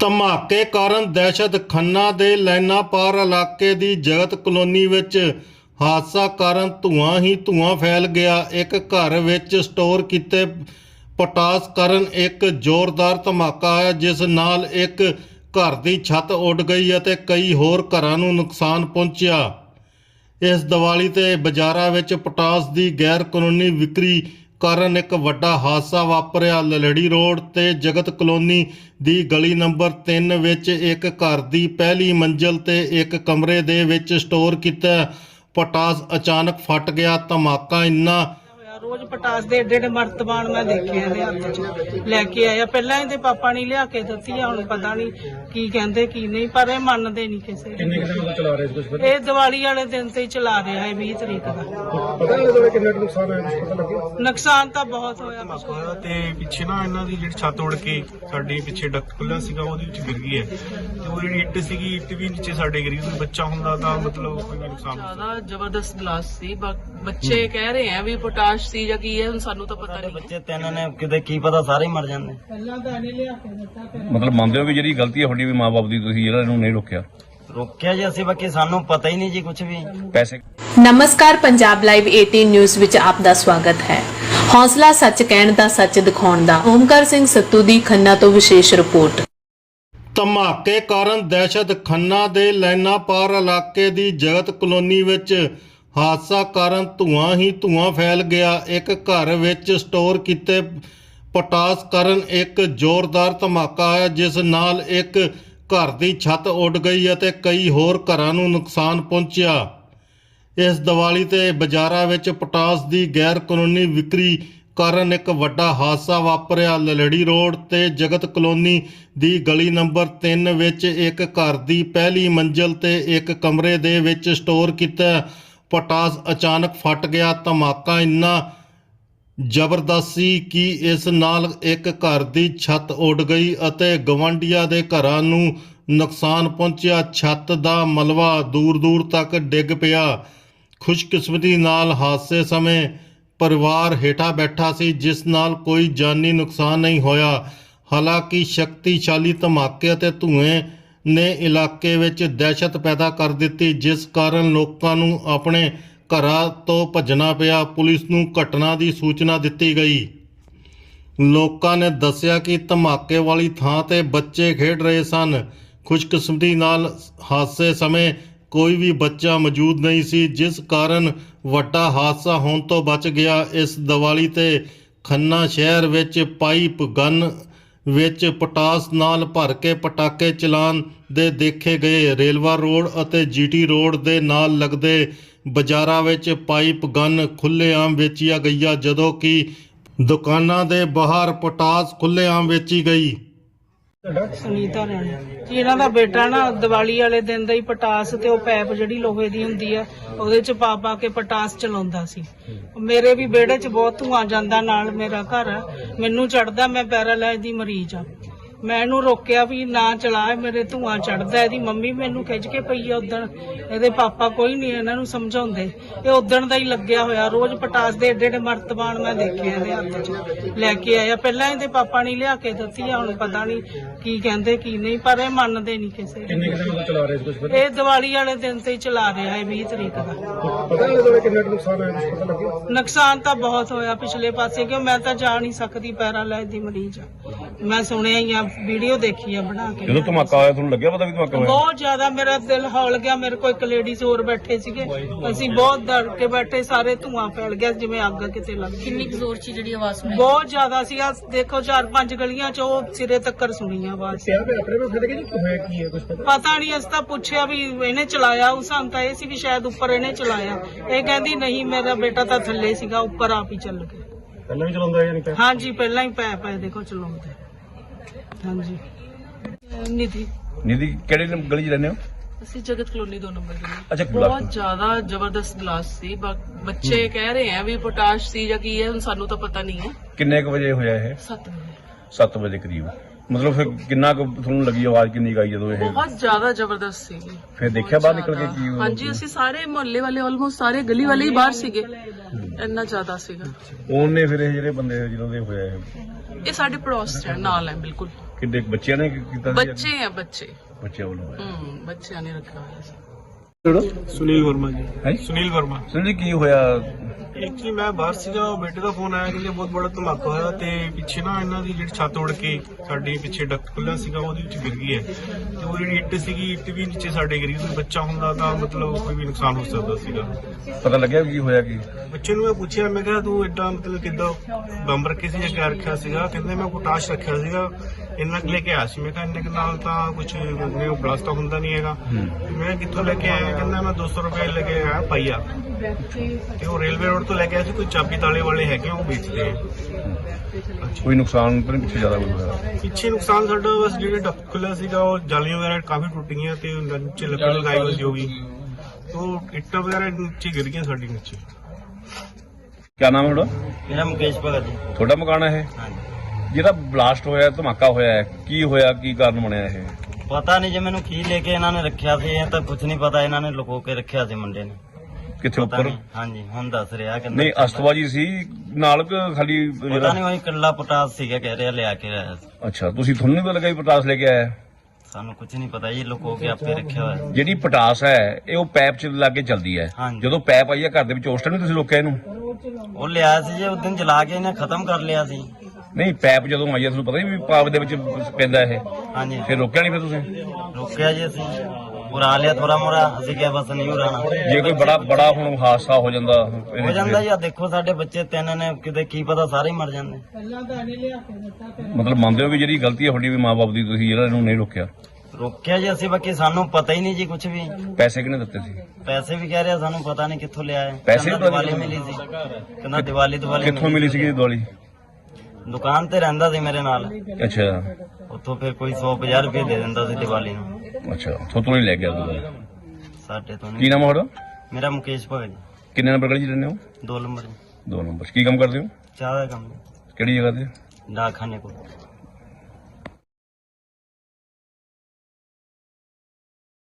ਧਮਾਕੇ ਕਾਰਨ ਦਹਿਸ਼ਤ ਖੰਨਾ ਦੇ ਲੈਣਾ ਪਾਰ ਇਲਾਕੇ ਦੀ ਜਗਤ ਕਲੋਨੀ ਵਿੱਚ ਹਾਦਸਾ ਕਾਰਨ ਧੂਆਂ ਹੀ ਧੂਆਂ ਫੈਲ ਗਿਆ। ਇੱਕ ਘਰ ਵਿੱਚ ਸਟੋਰ ਕੀਤੇ ਪਟਾਸ ਕਾਰਨ ਇੱਕ ਜ਼ੋਰਦਾਰ ਧਮਾਕਾ ਹੈ ਜਿਸ ਨਾਲ ਇੱਕ ਘਰ ਦੀ ਛੱਤ ਉੱਡ ਗਈ ਅਤੇ ਕਈ ਹੋਰ ਘਰਾਂ ਨੂੰ ਨੁਕਸਾਨ ਪਹੁੰਚਿਆ। ਇਸ ਦੀਵਾਲੀ ਤੇ ਬਾਜ਼ਾਰਾਂ ਵਿੱਚ ਪਟਾਸ ਦੀ ਗੈਰ ਕਾਨੂੰਨੀ ਵਿਕਰੀ ਕਾਰਨ ਇੱਕ ਵੱਡਾ ਹਾਦਸਾ ਵਾਪਰਿਆ। ਲਲੜੀ ਰੋਡ ਤੇ ਜਗਤ ਕਲੋਨੀ ਦੀ ਗਲੀ ਨੰਬਰ 3 ਵਿੱਚ ਇੱਕ ਘਰ ਦੀ ਪਹਿਲੀ ਮੰਜ਼ਲ ਤੇ ਇੱਕ ਕਮਰੇ ਦੇ ਵਿੱਚ ਸਟੋਰ ਕੀਤਾ। ਪਟਾਸ ਅਚਾਨਕ ਫਟ ਗਿਆ। ਧਮਾਕਾ ਇੰਨਾ ਰੋਜ਼ ਪਟਾਸ ਦੇ ਏਡੇ ਏਡੇ ਮਰਤਬਾਨ ਮੈਂ ਦੇਖੇ ਇਹਦੇ ਹੱਥ 'ਚ। ਲੈ ਕੇ ਆਇਆ। ਪਹਿਲਾਂ ਇਹਦੇ ਪਾਪਾ ਨੇ ਲਿਆ ਕੇ ਦਿੱਤੀ ਆ ਹੁਣ ਪਤਾ ਨਹੀਂ ਕੀ ਕਹਿੰਦੇ ਕੀ ਨਹੀਂ ਪਰ ਇਹ ਮੰਨਦੇ ਨਹੀਂ ਕਿਸੇ ਦੀ। ਕਿੰਨੇ ਕਿੰਨੇ ਤੋਂ ਚਲਾ ਰਹੇ ਸੀ ਕੁਝ ਇਹ ਦੀਵਾਲੀ ਵਾਲੇ ਦਿਨ ਤੇ ਹੀ ਚਲਾ ਰਿਹਾ ਹੈ 20 ਤਰੀਕ ਦਾ। ਪਤਾ ਨਹੀਂ ਲੱਗਦਾ ਕਿੰਨਾ ਕੁ ਨੁਕਸਾਨ ਹੋਇਆ ਕੁਛ ਪਤਾ ਲੱਗਿਆ? ਨੁਕਸਾਨ ਤਾਂ ਬਹੁਤ ਹੋਇਆ ਹੋਇਆ। ਤੇ ਪਿੱਛੇ ਨਾ ਇਹਨਾਂ ਦੀ ਜਿਹੜੀ ਛੱਤ ਉੜ ਕੇ ਸਾਡੇ ਪਿੱਛੇ ਡੱਕ ਖੁੱਲਿਆ ਸੀਗਾ ਉਹਦੇ ਵਿੱਚ ਗਿਰ ਗਈ ਹੈ। ਤੇ ਉਹ ਜਿਹੜੀ ਇੱਟ ਸੀਗੀ ਇੱਟ ਵੀ ਨੀਚੇ ਸਾਡੇ ਗਿਰ ਗਈ ਕੋਈ ਬੱਚਾ ਹੁੰਦਾ ਤਾਂ ਮਤਲਬ ਕੋਈ ਨੁਕਸਾਨ। ਜ਼ਿਆਦਾ ਜ਼ਬਰਦਸਤ ਬਲਾਸਟ ਸੀ ਬਾ- ਬੱਚੇ ਕਹਿ ਰਹੇ ਆ ਵੀ ਪੋਟਾਸ਼ ਸੀ ਜਾਂ ਕੀ ਹੈ ਹੁਣ ਸਾਨੂੰ ਤਾਂ ਪਤਾ ਨਹੀਂ। ਬੱਚੇ ਤਿੰਨ ਨੇ ਕਿਤੇ ਕੀ ਪਤਾ ਸਾਰੇ ਹੀ ਮਰ ਜਾਂਦੇ। ਪਹਿਲਾਂ ਤਾਂ ਇਹਨੇ ਲਿਆ ਕੇ ਦਿੱਤਾ ਫਿਰ ਮਤਲਬ ਮੰਨਦੇ ਹੋ ਕਿ ਜਿਹੜੀ ਗਲਤੀ ਹੈ ਤੁਹਾਡੀ ਵੀ ਮਾਪੇ ਦੀ ਤੁਸੀਂ ਜਿਹੜਾ ਇਹਨੂੰ ਨਹੀਂ ਰੋਕਿਆ? ਰੋਕਿਆ ਜੀ ਅਸੀਂ ਬਾਕੀ ਸਾਨੂੰ ਪਤਾ ਹੀ ਨਹੀਂ ਜੀ ਕੁਝ ਵੀ। ਪੈਸੇ ਨਮਸਕਾਰ ਪੰਜਾਬ ਲਾਈਵ 18 ਨਿਊਜ਼ ਵਿੱਚ ਆਪ ਦਾ ਸਵਾਗਤ ਹੈ। ਹੌਸਲਾ ਸੱਚ ਕਹਿਣ ਦਾ ਸੱਚ ਦਿਖਾਉਣ ਦਾ ਓਮਕਾਰ ਸਿੰਘ ਸੱਤੂ ਦੀ ਖੰਨਾ ਤੋਂ ਵਿਸ਼ੇਸ਼ ਰਿਪੋਰਟ। ਧਮਾਕੇ ਕਾਰਨ ਦਹਿਸ਼ਤ ਖੰਨਾ ਦੇ ਲੈਣਾ ਪਾਰ ਇਲਾਕੇ ਦੀ ਜਗਤ ਕਲੋਨੀ ਵਿੱਚ ਹਾਦਸਾ ਕਾਰਨ ਧੂਆਂ ਹੀ ਧੂਆਂ ਫੈਲ ਗਿਆ। ਇੱਕ ਘਰ ਵਿੱਚ ਸਟੋਰ ਕੀਤੇ ਪਟਾਸ ਕਾਰਨ ਇੱਕ ਜ਼ੋਰਦਾਰ ਧਮਾਕਾ ਆਇਆ, ਜਿਸ ਨਾਲ ਇੱਕ ਘਰ ਦੀ ਛੱਤ ਉੱਡ ਗਈ ਅਤੇ ਕਈ ਹੋਰ ਘਰਾਂ ਨੂੰ ਨੁਕਸਾਨ ਪਹੁੰਚਿਆ। ਇਸ ਦੀਵਾਲੀ ਤੇ ਬਾਜ਼ਾਰਾਂ ਵਿੱਚ ਪਟਾਸ ਦੀ ਗੈਰ ਕਾਨੂੰਨੀ ਵਿਕਰੀ ਕਾਰਨ ਇੱਕ ਵੱਡਾ ਹਾਦਸਾ ਵਾਪਰਿਆ। ਲਲੜੀ ਰੋਡ ਤੇ ਜਗਤ ਕਲੋਨੀ ਦੀ ਗਲੀ ਨੰਬਰ 3 ਵਿੱਚ ਇੱਕ ਘਰ ਦੀ ਪਹਿਲੀ ਮੰਜ਼ਲ ਤੇ ਇੱਕ ਕਮਰੇ ਦੇ ਵਿੱਚ ਸਟੋਰ ਕੀਤਾ। ਪਟਾਸ ਅਚਾਨਕ ਫਟ ਗਿਆ, ਧਮਾਕਾ ਇੰਨਾ ਜ਼ਬਰਦਸਤ ਸੀ ਕਿ ਇਸ ਨਾਲ ਇੱਕ ਘਰ ਦੀ ਛੱਤ ਉੱਡ ਗਈ ਅਤੇ ਗਵੰਡੀਆਂ ਦੇ ਘਰਾਂ ਨੂੰ ਨੁਕਸਾਨ ਪਹੁੰਚਿਆ। ਛੱਤ ਦਾ ਮਲਵਾ ਦੂਰ ਦੂਰ ਤੱਕ ਡਿੱਗ ਪਿਆ। ਖੁਸ਼ਕਿਸਮਤੀ ਨਾਲ ਹਾਦਸੇ ਸਮੇਂ ਪਰਿਵਾਰ ਹੇਠਾਂ ਬੈਠਾ ਸੀ, ਜਿਸ ਨਾਲ ਕੋਈ ਜਾਨੀ ਨੁਕਸਾਨ ਨਹੀਂ ਹੋਇਆ। ਹਾਲਾਂਕਿ ਸ਼ਕਤੀਸ਼ਾਲੀ ਧਮਾਕੇ ਅਤੇ ਧੂਏ ਨੇ ਇਲਾਕੇ ਵਿੱਚ ਦਹਿਸ਼ਤ ਪੈਦਾ ਕਰ ਦਿੱਤੀ, ਜਿਸ ਕਾਰਨ ਲੋਕਾਂ ਨੂੰ ਆਪਣੇ ਘਰਾਂ ਤੋਂ ਭੱਜਣਾ ਪਿਆ। ਪੁਲਿਸ ਨੂੰ ਘਟਨਾ ਦੀ ਸੂਚਨਾ ਦਿੱਤੀ ਗਈ। ਲੋਕਾਂ ਨੇ ਦੱਸਿਆ ਕਿ ਧਮਾਕੇ ਵਾਲੀ ਥਾਂ ਤੇ ਬੱਚੇ ਖੇਡ ਰਹੇ ਸਨ। ਖੁਸ਼ਕਿਸਮਤੀ ਨਾਲ ਹਾਦਸੇ ਸਮੇਂ ਕੋਈ ਵੀ ਬੱਚਾ ਮੌਜੂਦ ਨਹੀਂ ਸੀ, ਜਿਸ ਕਾਰਨ ਵੱਡਾ ਹਾਦਸਾ ਹੋਣ ਤੋਂ ਬਚ ਗਿਆ। ਇਸ ਦੀਵਾਲੀ ਤੇ ਖੰਨਾ ਸ਼ਹਿਰ ਵਿੱਚ ਪਾਈਪ ਗਨ ਵਿੱਚ ਪੋਟਾਸ ਨਾਲ ਭਰ ਕੇ ਪਟਾਕੇ ਚਲਾਉਣ ਦੇ ਦੇਖੇ ਗਏ। ਰੇਲਵਾ ਰੋਡ ਅਤੇ ਜੀਟੀ ਰੋਡ ਦੇ ਨਾਲ ਲੱਗਦੇ ਬਾਜ਼ਾਰਾਂ ਵਿੱਚ ਪਾਈਪ ਗਨ ਖੁੱਲ੍ਹੇਆਮ ਵੇਚੀਆਂ ਗਈਆਂ ਜਦੋਂ ਕਿ ਦੁਕਾਨਾਂ ਦੇ ਬਾਹਰ ਪਟਾਸ ਖੁੱਲ੍ਹੇਆਮ ਵੇਚੀ ਗਈ। ਸੁਨੀਤਾ ਰਾਣੀ। ਜੀ ਇਹਨਾਂ ਦਾ ਬੇਟਾ ਨਾ ਦੀਵਾਲੀ ਵਾਲੇ ਦਿਨ ਦਾ ਹੀ ਪਟਾਸ ਤੇ ਉਹ ਪੈਪ ਜਿਹੜੀ ਲੋਹੇ ਦੀ ਹੁੰਦੀ ਆ, ਉਹਦੇ ਚ ਪਾ ਪਾ ਕੇ ਪਟਾਸ ਚਲਾਉਂਦਾ ਸੀ। ਮੇਰੇ ਵੀ ਵਿਹੜੇ 'ਚ ਬਹੁਤ ਧੂਆਂ ਜਾਂਦਾ ਨਾਲ ਮੇਰਾ ਘਰ ਆ। ਮੈਨੂੰ ਚੜਦਾ ਮੈਂ ਪੈਰਾਲਾਈਜ਼ ਦੀ ਮਰੀਜ਼ ਆ। ਮੈਂ ਇਹਨੂੰ ਰੋਕਿਆ ਵੀ ਨਾ ਚਲਾ ਮੇਰੇ ਧੂਆਂ ਚੜਦਾ ਇਹਦੀ ਮੰਮੀ ਮੈਨੂੰ ਖਿੱਚ ਕੇ ਪਈ ਆ ਉਦਣ। ਇਹਦੇ ਪਾਪਾ ਕੋਈ ਨਹੀਂ ਇਹਨਾਂ ਨੂੰ ਸਮਝਾਉਂਦੇ। ਇਹ ਉਦਣ ਦਾ ਹੀ ਲੱਗਿਆ ਹੋਇਆ ਰੋਜ਼ ਪਟਾਸ ਦੇ ਏਡੇ ਏਡੇ ਮਰਤਬਾਨ ਮੈਂ ਦੇਖੇ ਇਹਦੇ ਹੱਥ 'ਚ। ਲੈ ਕੇ ਆਇਆ। ਪਹਿਲਾਂ ਇਹਦੇ ਪਾਪਾ ਨੇ ਲਿਆ ਕੇ ਦਿੱਤੀ ਆ ਹੁਣ ਪਤਾ ਨਹੀਂ ਕੀ ਕਹਿੰਦੇ ਕੀ ਨਹੀਂ ਪਰ ਇਹ ਮੰਨਦੇ ਨਹੀਂ ਕਿਸੇ ਦੀ। ਕਿੰਨੇ ਕਿੰਨੇ ਤੋਂ ਚਲਾ ਰਹੇ ਸੀ ਕੁਝ ਇਹ ਦੀਵਾਲੀ ਵਾਲੇ ਦਿਨ ਤੇ ਹੀ ਚਲਾ ਰਿਹਾ ਹੈ 20 ਤਰੀਕ ਦਾ। ਪਤਾ ਨਹੀਂ ਲੱਗਦਾ ਕਿੰਨਾ ਕੁ ਨੁਕਸਾਨ ਹੋਇਆ ਕੁਛ ਪਤਾ ਲੱਗਿਆ? ਨੁਕਸਾਨ ਤਾਂ ਬਹੁਤ ਹੋਇਆ ਪਿਛਲੇ ਪਾਸੇ ਕਿਉਂ ਮੈਂ ਤਾਂ ਜਾ ਨਹੀਂ ਸਕਦੀ ਪੈਰਾਲਾਈਜ਼ ਦੀ ਮਰੀਜ਼। ਆ ਮੈਂ ਸੁਣਿਆ ਹੀ ਆ ਵੀਡੀਓ ਦੇਖੀ ਆ ਬਣਾ ਕੇ। ਜਦੋਂ ਧਮਾਕਾ ਹੋਇਆ ਤੁਹਾਨੂੰ ਲੱਗਿਆ ਪਤਾ ਵੀ ਧਮਾਕਾ ਹੋਇਆ? ਬਹੁਤ ਜ਼ਿਆਦਾ ਮੇਰਾ ਦਿਲ ਹੌਲ ਗਿਆ ਮੇਰੇ ਕੋਲ ਇੱਕ ਲੇਡੀਜ਼ ਹੋਰ ਬੈਠੇ ਸੀਗੇ। ਅਸੀਂ ਬਹੁਤ ਡਰ ਕੇ ਬੈਠੇ ਸਾਰੇ ਧੂਆਂ ਫੈਲ ਗਿਆ ਜਿਵੇਂ ਅੱਗ ਕਿਤੇ ਲੱਗ ਗਈ। ਕਿੰਨੀ ਕੁ ਜ਼ੋਰ ਚ ਜਿਹੜੀ ਆਵਾਜ਼ ਸੁਣੀ? ਬਹੁਤ ਜ਼ਿਆਦਾ ਸੀਗਾ ਦੇਖੋ ਚਾਰ ਪੰਜ ਗਲੀਆਂ ਚ ਉਹ ਸਿਰੇ ਤੱਕਰ ਸੁਣੀ ਆਵਾਜ਼। ਪਿਆ ਵੀ ਆਪਣੇ ਕੋਲ ਫਿਰ ਕਿ ਜੀ ਹੋਇਆ ਕੀ ਹੈ ਕੁਝ ਪਤਾ? ਪਤਾ ਨਹੀਂ ਅਸੀਂ ਤਾਂ ਪੁੱਛਿਆ ਵੀ ਇਹਨੇ ਚਲਾਇਆ ਉਸ ਸਾਨੂੰ ਤਾਂ ਇਹ ਸੀ ਵੀ ਸ਼ਾਇਦ ਉੱਪਰ ਇਹਨੇ ਚਲਾਇਆ। ਇਹ ਕਹਿੰਦੀ ਨਹੀਂ ਮੇਰਾ ਬੇਟਾ ਤਾਂ ਥੱਲੇ ਸੀਗਾ ਉੱਪਰ ਆਪ ਹੀ ਚੱਲ ਗਿਆ। ਪਹਿਲਾਂ ਵੀ ਚਲਾਉਂਦਾ ਹੈ ਨਹੀਂ ਪਿਆ ਹਾਂਜੀ ਪਹਿਲਾਂ ਹੀ ਪੈ ਪੈ ਦੇਖੋ ਚਲਾਉਂਦੇ। ਹਾਂਜੀ। ਨਿਧੀ। ਨਿਧੀ ਕਿਹੜੇ ਨੰਬਰ ਗਲੀ 'ਚ ਰਹਿੰਦੇ ਹੋ? ਅਸੀਂ ਜਗਤ ਕਲੋਨੀ ਦੋ ਨੰਬਰ ਦੇ ਅੱਛਾ ਬਹੁਤ ਜ਼ਿਆਦਾ ਜ਼ਬਰਦਸਤ ਬਲਾਸਟ ਸੀ ਬਾ- ਬੱਚੇ ਕਹਿ ਰਹੇ ਆ ਵੀ ਪੋਟਾਸ਼ ਸੀ ਜਾਂ ਕੀ ਹੈ ਹੁਣ ਸਾਨੂੰ ਤਾਂ ਪਤਾ ਨਹੀਂ ਹੈ। ਕਿੰਨੇ ਕੁ ਵਜੇ ਹੋਇਆ ਇਹ? 7 ਵਜੇ। 7 ਵਜੇ ਕਰੀਬ। ਮਤਲਬ ਫਿਰ ਕਿੰਨਾ ਕੁ ਤੁਹਾਨੂੰ ਲੱਗੀ ਆਵਾਜ਼ ਕਿੰਨੀ ਕੁ ਆਈ ਜਦੋਂ ਇਹ? ਬਹੁਤ ਜ਼ਿਆਦਾ ਜ਼ਬਰਦਸਤ ਸੀ। ਫਿਰ ਦੇਖਿਆ ਬਾਹਰ ਨਿਕਲ ਕੇ ਕੀ ਹੋਇਆ? ਹਾਂਜੀ ਅਸੀਂ ਸਾਰੇ ਮੁਹੱਲੇ ਵਾਲੇ ਆਲਮੋਸਟ ਸਾਰੇ ਗਲੀ ਵਾਲੇ ਹੀ ਬਾਹਰ ਸੀਗੇ। ਇੰਨਾ ਜ਼ਿਆਦਾ ਸੀਗਾ। ਉਹਨੇ ਫਿਰ ਇਹ ਜਿਹੜੇ ਬੰਦੇ ਜਦੋਂ ਦੇ ਹੋਇਆ ਇਹ? ਇਹ ਸਾਡੇ ਪੜੋਸ ਚ ਹੈ, ਨਾਲ ਹੈ ਬਿਲਕੁਲ। ਕਿੰਨੇ ਕੁ ਬੱਚਿਆਂ ਨੇ ਕੀਤਾ ਸੀ ਬੱਚੇ ਆ ਬੱਚੇ। ਬੱਚਿਆਂ ਵੱਲੋਂ ਹੂੰ ਬੱਚਿਆਂ ਨੇ ਰੱਖਿਆ ਹੋਇਆ ਸੀ। ਸੁਨੀਲ ਵਰਮਾ ਜੀ। ਹੈ? ਸੁਨੀਲ ਵਰਮਾ। ਸੁਣ ਜੀ ਕੀ ਹੋਇਆ? ਇੱਕ ਹੀ ਮੈਂ ਬਾਹਰ ਸੀਗਾ ਉਹ ਬੇਟੇ ਦਾ ਫੋਨ ਆਇਆ ਕਿ ਬਹੁਤ ਬੜਾ ਧਮਾਕਾ ਹੋਇਆ ਤੇ ਪਿੱਛੇ ਨਾ ਇਹਨਾਂ ਦੀ ਜਿਹੜੀ ਛੱਤ ਉੜ ਕੇ ਸਾਡੇ ਪਿੱਛੇ ਡਕਟ ਖੁੱਲਿਆ ਸੀਗਾ ਉਹਦੇ ਵਿੱਚ ਗਿਰ ਗਈ ਹੈ। ਤੇ ਉਹ ਜਿਹੜੀ ਇੱਟ ਸੀਗੀ ਇੱਟ ਵੀ ਨੀਚੇ ਸਾਡੇ ਗਿਰ ਕੋਈ ਬੱਚਾ ਹੁੰਦਾ ਤਾਂ ਮਤਲਬ ਕੋਈ ਵੀ ਨੁਕਸਾਨ ਹੋ ਸਕਦਾ ਸੀਗਾ। ਪਤਾ ਲੱਗਿਆ ਕੀ ਹੋਇਆ ਕੀ? ਬੱਚੇ ਨੂੰ ਮੈਂ ਪੁੱਛਿਆ ਮੈਂ ਕਿਹਾ ਤੂੰ ਏਦਾਂ ਮਤਲਬ ਕਿੱਦਾਂ ਬੰਬ ਰੱਖੇ ਸੀ ਜਾਂ ਕਿਆ ਰੱਖਿਆ ਸੀਗਾ? ਕਹਿੰਦੇ ਮੈਂ ਪੋਟਾਸ਼ ਰੱਖਿਆ ਸੀਗਾ। ਇੰਨਾ ਕੁ ਲੈ ਕੇ ਆਇਆ ਸੀ। ਮੈਂ ਕਿਹਾ ਇੰਨੇ ਕੁ ਨਾਲ ਤਾਂ ਕੁਝ ਉਹ ਬਲਾਸਟ ਹੁੰਦਾ ਨਹੀਂ ਹੈਗਾ। ਮੈਂ ਕਿੱਥੋਂ ਲੈ ਕੇ ਆਇਆ? ਕਹਿੰਦਾ ਮੈਂ 200 ਰੁਪਏ ਲੈ ਕੇ ਆਇਆ ਪਾਈਆ ਤੇ ਉਹ ਰੇਲਵੇ ਰੋਡ ਤੋਂ ਲੈ ਕੇ ਆਇਆ ਸੀ ਕੋਈ ਚਾਬੀ ਤਾਲੇ ਵਾਲੇ ਹੈਗੇ ਉਹ ਵੇਚਦੇ ਆ। ਕੋਈ ਨੁਕਸਾਨ ਤਾਂ ਨਹੀਂ ਪਿੱਛੇ ਜ਼ਿਆਦਾ ਕੋਈ ਹੋਇਆ? ਪਿੱਛੇ ਨੁਕਸਾਨ ਸਾਡਾ ਬਸ ਜਿਹੜੇ ਡੱਕ ਖੁੱਲਿਆ ਸੀਗਾ ਉਹ ਜਾਲੀਆਂ ਵਗੈਰਾ ਕਾਫੀ ਟੁੱਟ ਗਈਆਂ ਤੇ ਨੀਚੇ ਲੱਕੜ ਲਗਾਈ ਹੋਈ ਸੀ ਉਹ ਇੱਟਾਂ ਵਗੈਰਾ ਨੀਚੇ ਗਿਰ ਗਈਆਂ ਸਾਡੀ ਨੀਚੇ। ਕੀ ਨਾਮ ਹੈ ਤੁਹਾਡਾ? ਮੇਰਾ ਮੁਕੇਸ਼ ਭਗਤ ਜੀ। ਤੁਹਾਡਾ ਮਕਾਨ ਹੈ ਇਹ? ਹਾਂਜੀ। ਜਿਹੜਾ ਬਲਾਸਟ ਹੋਇਆ ਧਮਾਕਾ ਹੋਇਆ ਹੈ, ਕੀ ਹੋਇਆ ਕੀ ਕਾਰਨ ਬਣਿਆ ਇਹ? ਪਤਾ ਨਹੀਂ ਜੇ ਮੈਨੂੰ ਕੀ ਲੈ ਕੇ ਇਹਨਾਂ ਨੇ ਰੱਖਿਆ ਸੀ ਇਹ ਤਾਂ ਕੁਝ ਨਹੀਂ ਪਤਾ ਇਹਨਾਂ ਨੇ ਲੁਕੋ ਕੇ ਰੱਖਿਆ ਸੀ ਮੁੰਡੇ ਨੇ। ਕਿੱਥੇ ਪਤਾ ਉੱਪਰ? ਨਹੀਂ ਹਾਂਜੀ ਹੁਣ ਦੱਸ ਰਿਹਾ ਕਿ ਨਹੀਂ ਅਸਤਵਾਜੀ ਸੀ ਨਾਲ ਕਿ ਖਾਲੀ ਪਤਾ ਨਹੀਂ ਉਹ ਇਕੱਲਾ ਪਟਾਸ ਸੀਗਾ ਕਹਿ ਰਿਹਾ ਲਿਆ ਕੇ ਆਇਆ ਸੀ। ਅੱਛਾ ਤੁਸੀਂ ਤੁਹਾਨੂੰ ਨਹੀਂ ਪਤਾ ਲੱਗਾ ਵੀ ਪਟਾਸ ਲੈ ਕੇ ਆਇਆ? ਹੈ? ਸਾਨੂੰ ਕੁਝ ਨਹੀਂ ਪਤਾ ਜੀ ਲੁਕੋ ਕੇ ਆਪੇ ਰੱਖਿਆ ਹੋਇਆ। ਜਿਹੜੀ ਪਟਾਸ ਹੈ ਇਹ ਉਹ ਪੈਪ ਚ ਲਾ ਕੇ ਚੱਲਦੀ ਹੈ। ਹਾਂਜੀ। ਜਦੋਂ ਪੈਪ ਆਈ ਹੈ ਘਰ ਦੇ ਵਿੱਚ ਉਸ ਟਾਈਮ ਨਹੀਂ ਤੁਸੀਂ ਰੋਕਿਆ ਇਹਨੂੰ? ਉਹ ਲਿਆਇਆ ਸੀ ਜੇ ਉਸ ਦਿਨ ਜਲਾ ਕੇ ਇਹਨੇ ਖਤਮ ਕਰ ਲਿਆ ਸੀ। ਨਹੀਂ ਪੈਪ ਜਦੋਂ ਆਈ ਹੈ ਤੁਹਾਨੂੰ ਪਤਾ ਨਹੀਂ ਵੀ ਪਾਪ ਦੇ ਵਿੱਚ ਪੈਂਦਾ ਇਹ। ਹਾਂਜੀ। ਫਿਰ ਰੋਕਿਆ ਨਹੀਂ ਫਿਰ ਤੁਸੀਂ? ਰੁਕਿਆ ਜੀ ਅਸੀਂ। ਉਰਾ ਲਿਆ ਥੋੜਾ ਮੋਰਾ ਅਸੀਂ ਕਿਹਾ ਬਸ ਨਹੀਂ ਉਰਾਣਾ। ਜੇ ਕੋਈ ਬੜਾ ਬੜਾ ਹੁਣ ਹਾਦਸਾ ਹੋ ਜਾਂਦਾ ਇਹਦੇ ਹੋ ਜਾਂਦਾ ਜੀ ਆਹ ਦੇਖੋ ਸਾਡੇ ਬੱਚੇ ਤਿੰਨ ਨੇ ਕਿਤੇ ਕੀ ਪਤਾ ਸਾਰੇ ਹੀ ਮਰ ਜਾਂਦੇ। ਮਤਲਬ ਮੰਨਦੇ ਹੋ ਵੀ ਜਿਹੜੀ ਗਲਤੀ ਹੈ ਤੁਹਾਡੀ ਵੀ ਮਾਪੇ ਦੀ ਤੁਸੀਂ ਜਿਹੜਾ ਇਹਨੂੰ ਨਹੀਂ ਰੋਕਿਆ? ਰੋਕਿਆ ਜੀ ਅਸੀਂ ਬਾਕੀ ਸਾਨੂੰ ਪਤਾ ਹੀ ਨਹੀਂ ਜੀ ਕੁਝ ਵੀ। ਪੈਸੇ ਕਿਹਨੇ ਦਿੱਤੇ ਸੀ? ਪੈਸੇ ਵੀ ਕਹਿ ਰਿਹਾ ਸਾਨੂੰ ਪਤਾ ਨਹੀਂ ਕਿੱਥੋਂ ਲਿਆ ਹੈ ਪੈਸੇ ਕਹਿੰਦਾ ਪਤਾ ਦੀਵਾਲੀ ਨਹੀਂ ਮਿਲੀ ਸੀ। ਕਹਿੰਦਾ ਦੀਵਾਲੀ ਦੀਵਾਲੀ ਕਿੱਥੋਂ ਮਿਲੀ ਸੀਗੀ ਦਿਵਾਲੀ? ਦੁਕਾਨ ਤੇ ਰਹਿੰਦਾ ਸੀ ਮੇਰੇ ਨਾਲ। ਅੱਛਾ। ਉੱਥੋਂ ਫਿਰ ਕੋਈ 150 ਰੁਪਏ ਦੇ ਦਿੰਦਾ ਸੀ ਦੀਵਾਲੀ ਨੂੰ। ਅੱਛਾ ਥੋਤੋਂ ਨਹੀਂ ਲੈ ਗਿਆ ਤੁਸੀਂ ਸਾਡੇ ਤੋਂ ਕੀ ਨਹੀਂ। ਨਾਮ ਹੈ ਤੁਹਾਡਾ? ਮੇਰਾ ਮੁਕੇਸ਼ ਭਗਤ ਜੀ ਕਿੰਨੇ ਨੰਬਰ ਗਲੀ ਚ ਰਹਿੰਦੇ ਹੋ? ਦੋ ਨੰਬਰ ਜੀ। ਦੋ ਨੰਬਰ। 'ਚ। ਕੀ ਕੰਮ ਕਰਦੇ ਹੋ? ਚਾਹ ਦਾ ਕੰਮ। ਕਿਹੜੀ ਜਗ੍ਹਾ ਤੇ? ਡਾਕਖਾਨੇ ਕੋਲ।